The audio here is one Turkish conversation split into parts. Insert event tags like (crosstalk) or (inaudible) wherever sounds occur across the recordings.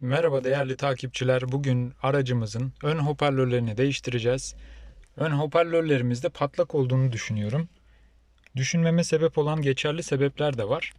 Merhaba değerli takipçiler. Bugün aracımızın ön hoparlörlerini değiştireceğiz. Ön hoparlörlerimizde patlak olduğunu düşünüyorum. Düşünmeme sebep olan geçerli sebepler de var.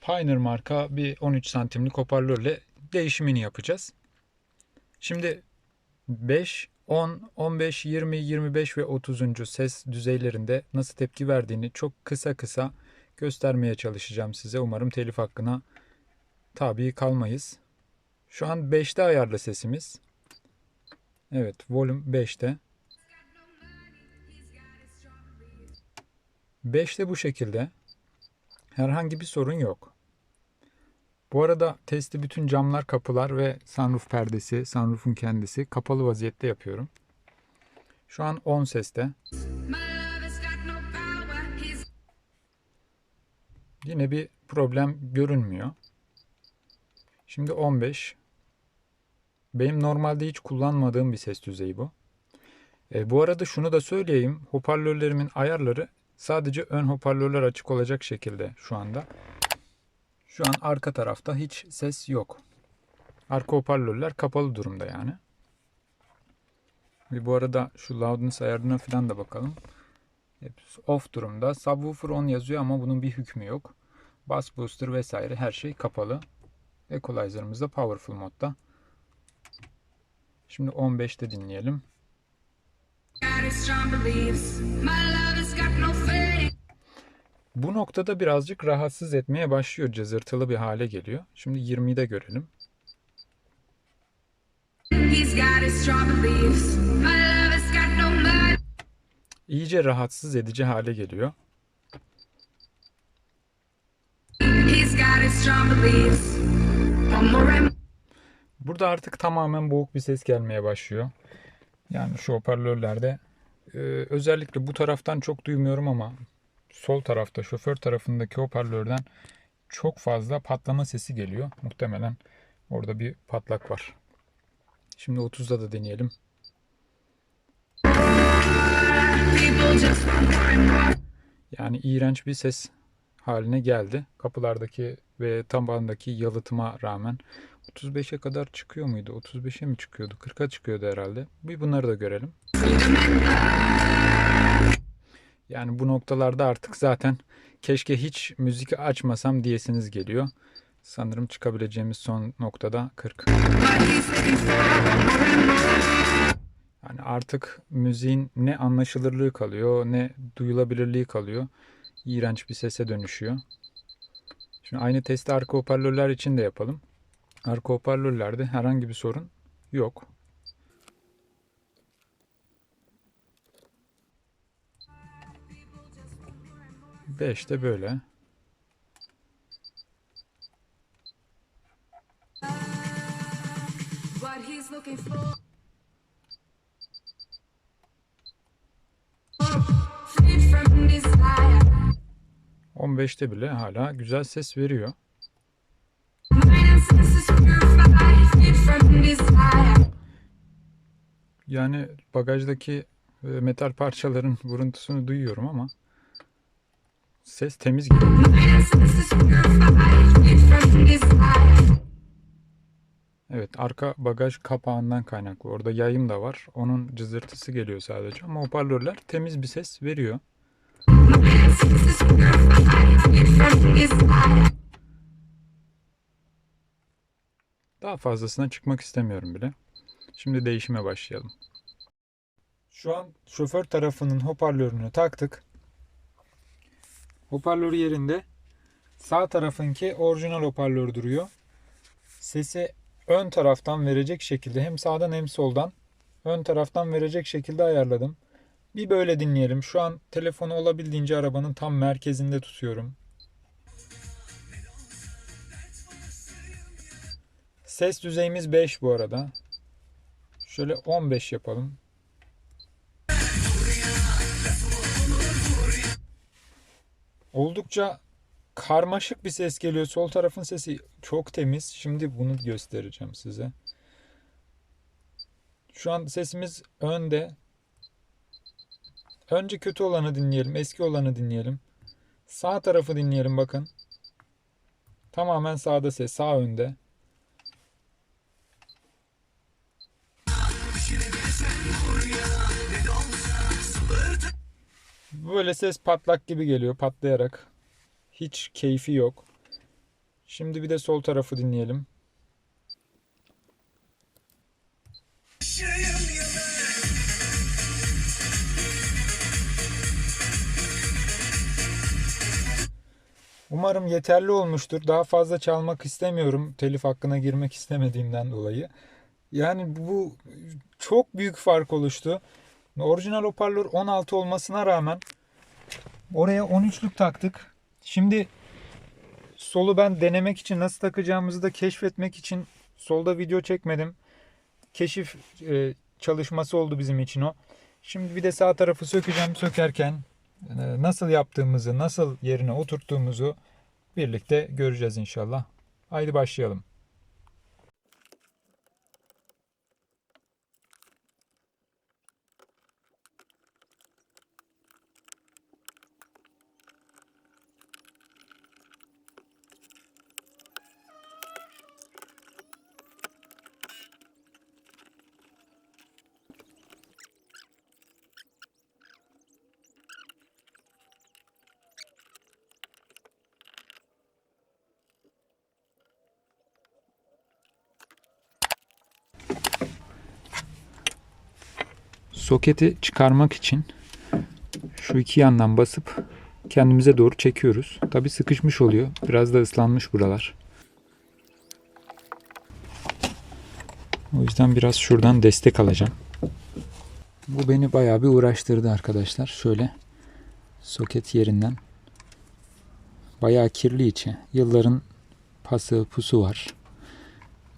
Pioneer marka bir 13 santimlik hoparlörle değişimini yapacağız. Şimdi 5, 10, 15, 20, 25 ve 30. ses düzeylerinde nasıl tepki verdiğini çok kısa kısa göstermeye çalışacağım size. Umarım telif hakkına tabi kalmayız. Şu an 5'te ayarlı sesimiz. Evet, volüm 5'te. 5'te bu şekilde. Herhangi bir sorun yok. Bu arada testi bütün camlar, kapılar ve sunroof perdesi, sunroof'un kendisi kapalı vaziyette yapıyorum. Şu an 10 seste. Yine bir problem görünmüyor. Şimdi 15. Benim normalde hiç kullanmadığım bir ses düzeyi bu. E, bu arada şunu da söyleyeyim. Hoparlörlerimin ayarları sadece ön hoparlörler açık olacak şekilde şu anda. Şu an arka tarafta hiç ses yok. Arka hoparlörler kapalı durumda yani. Ve bu arada şu loudness ayarına falan da bakalım. Hepsi off durumda. Subwoofer on yazıyor ama bunun bir hükmü yok. Bass booster vesaire her şey kapalı. Equalizer'ımız da powerful modda. Şimdi 15'te dinleyelim. Bu noktada birazcık rahatsız etmeye başlıyor. Cızırtılı bir hale geliyor. Şimdi 20'yi de görelim. İyice rahatsız edici hale geliyor. Burada artık tamamen boğuk bir ses gelmeye başlıyor. Yani şu hoparlörlerde e, özellikle bu taraftan çok duymuyorum ama sol tarafta şoför tarafındaki hoparlörden çok fazla patlama sesi geliyor. Muhtemelen orada bir patlak var. Şimdi 30'da da deneyelim. Yani iğrenç bir ses haline geldi. Kapılardaki ve tabandaki yalıtıma rağmen 35'e kadar çıkıyor muydu? 35'e mi çıkıyordu? 40'a çıkıyordu herhalde. Bir bunları da görelim. Yani bu noktalarda artık zaten keşke hiç müzik açmasam diyesiniz geliyor. Sanırım çıkabileceğimiz son noktada 40. Yani artık müziğin ne anlaşılırlığı kalıyor ne duyulabilirliği kalıyor. İğrenç bir sese dönüşüyor. Şimdi aynı testi arka hoparlörler için de yapalım. Arka hoparlörlerde herhangi bir sorun yok. Böyle. Looking for. Freed from desire. 15'te bile hala güzel ses veriyor. Yani bagajdaki e, metal parçaların vuruntusunu duyuyorum ama ses temiz desire. Evet arka bagaj kapağından kaynaklı. Orada yayım da var. Onun cızırtısı geliyor sadece ama hoparlörler temiz bir ses veriyor. Daha fazlasına çıkmak istemiyorum bile. Şimdi değişime başlayalım. Şu an şoför tarafının hoparlörünü taktık. Hoparlör yerinde. Sağ tarafınki orijinal hoparlör duruyor. Sesi ön taraftan verecek şekilde hem sağdan hem soldan ön taraftan verecek şekilde ayarladım. Bir böyle dinleyelim. Şu an telefonu olabildiğince arabanın tam merkezinde tutuyorum. Ses düzeyimiz 5 bu arada. Şöyle 15 yapalım. Oldukça karmaşık bir ses geliyor. Sol tarafın sesi çok temiz. Şimdi bunu göstereceğim size. Şu an sesimiz önde. Önce kötü olanı dinleyelim. Eski olanı dinleyelim. Sağ tarafı dinleyelim bakın. Tamamen sağda ses. Sağ önde. Böyle ses patlak gibi geliyor patlayarak. Hiç keyfi yok. Şimdi bir de sol tarafı dinleyelim. Umarım yeterli olmuştur. Daha fazla çalmak istemiyorum. Telif hakkına girmek istemediğimden dolayı. Yani bu çok büyük fark oluştu. Orijinal hoparlör 16 olmasına rağmen oraya 13'lük taktık. Şimdi solu ben denemek için nasıl takacağımızı da keşfetmek için solda video çekmedim. Keşif e, çalışması oldu bizim için o. Şimdi bir de sağ tarafı sökeceğim. Sökerken nasıl yaptığımızı, nasıl yerine oturttuğumuzu birlikte göreceğiz inşallah. Haydi başlayalım. Soketi çıkarmak için şu iki yandan basıp kendimize doğru çekiyoruz. Tabi sıkışmış oluyor. Biraz da ıslanmış buralar. O yüzden biraz şuradan destek alacağım. Bu beni bayağı bir uğraştırdı arkadaşlar. Şöyle soket yerinden bayağı kirli içi. Yılların pası pusu var.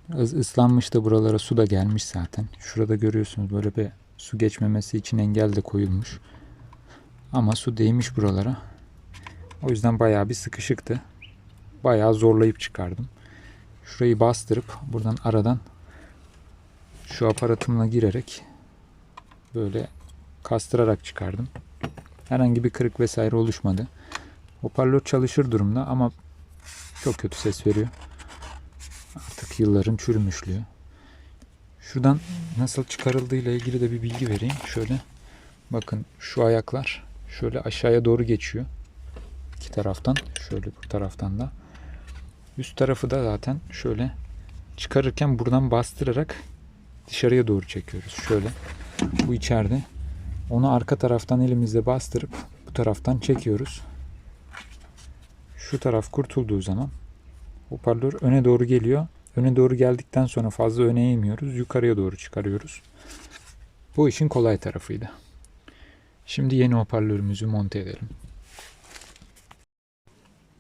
Biraz ıslanmış da buralara su da gelmiş zaten. Şurada görüyorsunuz böyle bir su geçmemesi için engel de koyulmuş. Ama su değmiş buralara. O yüzden bayağı bir sıkışıktı. Bayağı zorlayıp çıkardım. Şurayı bastırıp buradan aradan şu aparatımla girerek böyle kastırarak çıkardım. Herhangi bir kırık vesaire oluşmadı. Hoparlör çalışır durumda ama çok kötü ses veriyor. Artık yılların çürümüşlüğü. Şuradan nasıl çıkarıldığı ile ilgili de bir bilgi vereyim. Şöyle bakın şu ayaklar şöyle aşağıya doğru geçiyor. İki taraftan şöyle bu taraftan da. Üst tarafı da zaten şöyle çıkarırken buradan bastırarak dışarıya doğru çekiyoruz. Şöyle bu içeride. Onu arka taraftan elimizle bastırıp bu taraftan çekiyoruz. Şu taraf kurtulduğu zaman hoparlör öne doğru geliyor. Öne doğru geldikten sonra fazla öne eğmiyoruz. Yukarıya doğru çıkarıyoruz. Bu işin kolay tarafıydı. Şimdi yeni hoparlörümüzü monte edelim.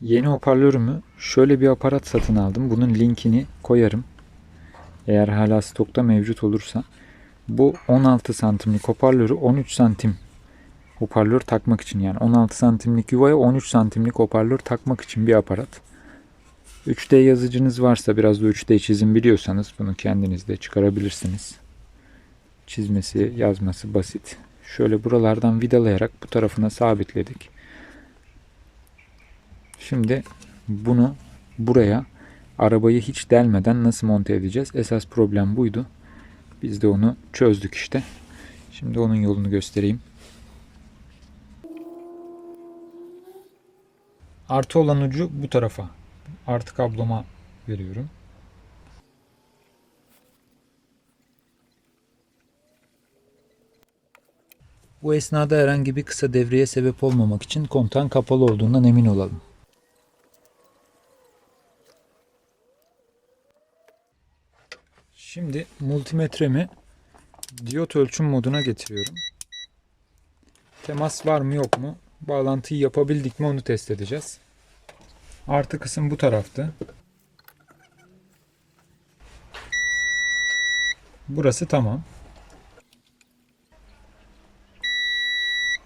Yeni hoparlörümü şöyle bir aparat satın aldım. Bunun linkini koyarım. Eğer hala stokta mevcut olursa. Bu 16 santimlik hoparlörü 13 santim hoparlör takmak için yani 16 santimlik yuvaya 13 santimlik hoparlör takmak için bir aparat. 3D yazıcınız varsa biraz da 3D çizim biliyorsanız bunu kendiniz de çıkarabilirsiniz. Çizmesi, yazması basit. Şöyle buralardan vidalayarak bu tarafına sabitledik. Şimdi bunu buraya arabayı hiç delmeden nasıl monte edeceğiz? Esas problem buydu. Biz de onu çözdük işte. Şimdi onun yolunu göstereyim. Artı olan ucu bu tarafa artı kabloma veriyorum. Bu esnada herhangi bir kısa devreye sebep olmamak için kontağın kapalı olduğundan emin olalım. Şimdi multimetremi diyot ölçüm moduna getiriyorum. Temas var mı yok mu? Bağlantıyı yapabildik mi onu test edeceğiz. Artı kısım bu taraftı. Burası tamam.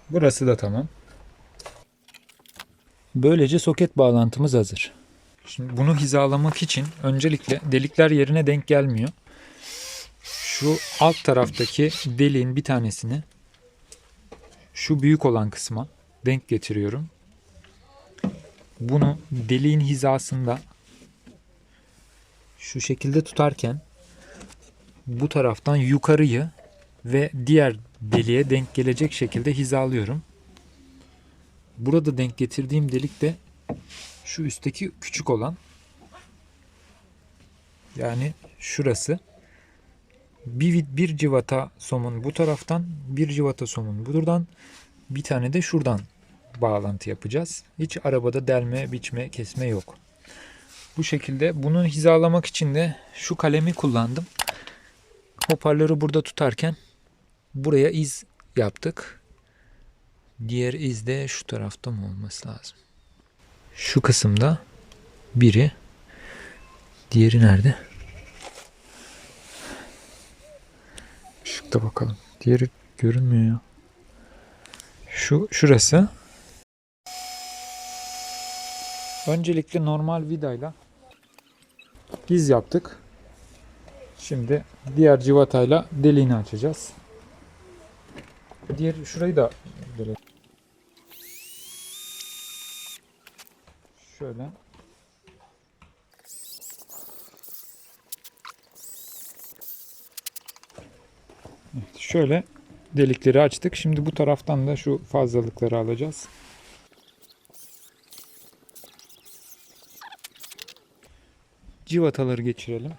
Burası da tamam. Böylece soket bağlantımız hazır. Şimdi bunu hizalamak için öncelikle delikler yerine denk gelmiyor. Şu alt taraftaki deliğin bir tanesini şu büyük olan kısma denk getiriyorum bunu deliğin hizasında şu şekilde tutarken bu taraftan yukarıyı ve diğer deliğe denk gelecek şekilde hizalıyorum. burada denk getirdiğim delik de şu üstteki küçük olan. Yani şurası. Bir, bir civata somun bu taraftan, bir civata somun buradan, bir tane de şuradan bağlantı yapacağız. Hiç arabada delme, biçme, kesme yok. Bu şekilde bunu hizalamak için de şu kalemi kullandım. Hoparlörü burada tutarken buraya iz yaptık. Diğer iz de şu tarafta mı olması lazım? Şu kısımda biri. Diğeri nerede? Işıkta bakalım. Diğeri görünmüyor ya. Şu şurası. Öncelikle normal vidayla iz yaptık. Şimdi diğer civatayla deliğini açacağız. Diğer şurayı da böyle şöyle Evet, şöyle delikleri açtık. Şimdi bu taraftan da şu fazlalıkları alacağız. Civataları geçirelim.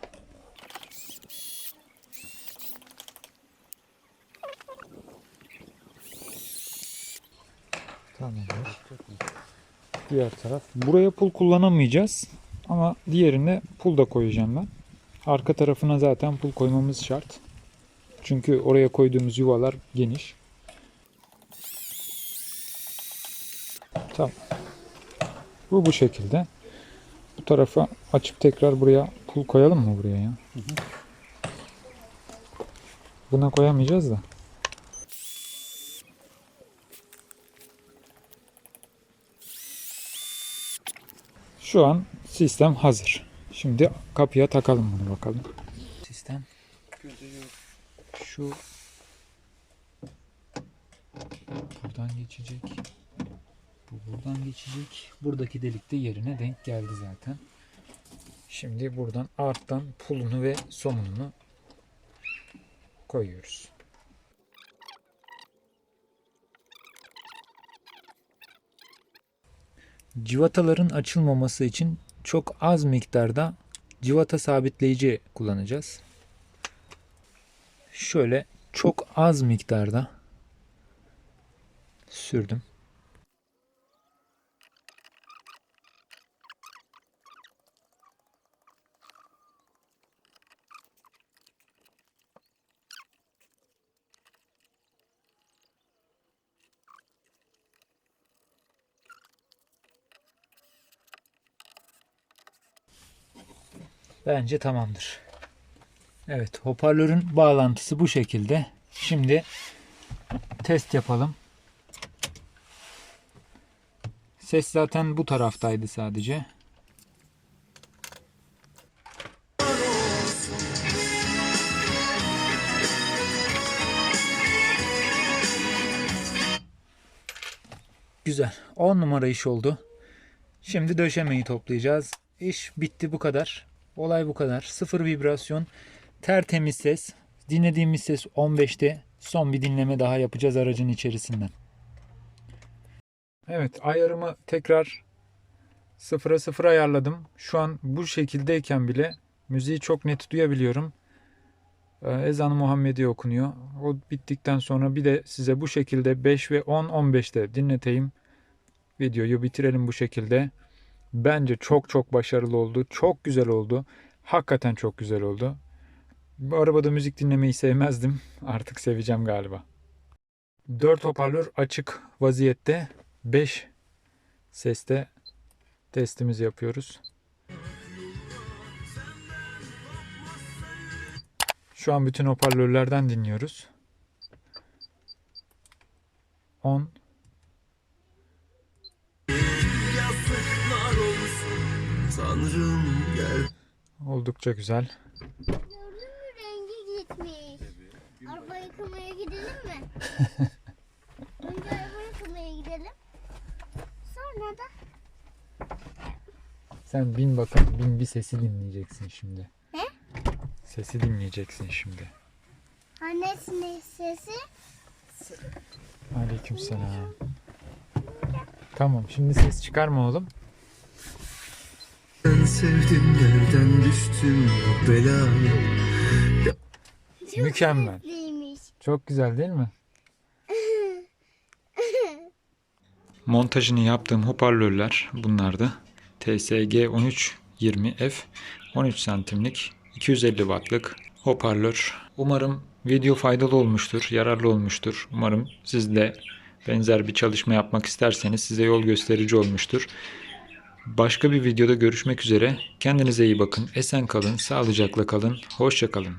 Tamamdır. Diğer taraf. Buraya pul kullanamayacağız. Ama diğerine pul da koyacağım ben. Arka tarafına zaten pul koymamız şart. Çünkü oraya koyduğumuz yuvalar geniş. Tamam. Bu bu şekilde. Tarafa açıp tekrar buraya pul koyalım mı buraya ya? Buna koyamayacağız da. Şu an sistem hazır. Şimdi kapıya takalım bunu bakalım. Sistem şu buradan geçecek. Bu buradan geçecek. Buradaki delik de yerine denk geldi zaten. Şimdi buradan arttan pulunu ve somununu koyuyoruz. Civataların açılmaması için çok az miktarda civata sabitleyici kullanacağız. Şöyle çok az miktarda sürdüm. Bence tamamdır. Evet, hoparlörün bağlantısı bu şekilde. Şimdi test yapalım. Ses zaten bu taraftaydı sadece. Güzel. 10 numara iş oldu. Şimdi döşemeyi toplayacağız. İş bitti bu kadar. Olay bu kadar. Sıfır vibrasyon, tertemiz ses. Dinlediğimiz ses 15'te. Son bir dinleme daha yapacağız aracın içerisinden. Evet ayarımı tekrar sıfıra sıfır ayarladım. Şu an bu şekildeyken bile müziği çok net duyabiliyorum. Ee, Ezan-ı Muhammedi okunuyor. O bittikten sonra bir de size bu şekilde 5 ve 10 15'te dinleteyim. Videoyu bitirelim bu şekilde. Bence çok çok başarılı oldu. Çok güzel oldu. Hakikaten çok güzel oldu. Bu arabada müzik dinlemeyi sevmezdim. Artık seveceğim galiba. 4 hoparlör açık vaziyette. 5 seste testimizi yapıyoruz. Şu an bütün hoparlörlerden dinliyoruz. 10 Tanrım gel oldukça güzel. Gördün mü rengi gitmiş. Araba yıkamaya gidelim mi? (laughs) Önce araba yıkamaya gidelim. Sonra da Sen bin bakalım. Bin bir sesi dinleyeceksin şimdi. Ne? Sesi dinleyeceksin şimdi. annesinin sesi. Aleykümselam. Tamam şimdi ses çıkarma oğlum. Sevdim nereden düştüm bu belaya Çok Mükemmel. sesliymiş. Çok güzel değil mi? (laughs) Montajını yaptığım hoparlörler bunlardı. TSG 1320F 13 santimlik 250 wattlık hoparlör. Umarım video faydalı olmuştur, yararlı olmuştur. Umarım siz de benzer bir çalışma yapmak isterseniz size yol gösterici olmuştur. Başka bir videoda görüşmek üzere. Kendinize iyi bakın. Esen kalın, sağlıcakla kalın. Hoşça kalın.